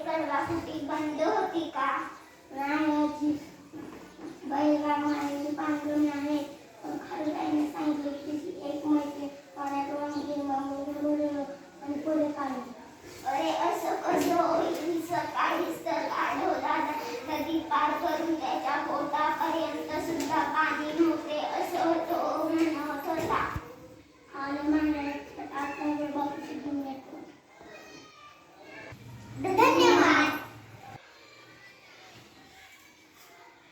करवासाठी बंद होती का? नाही बैलगाडी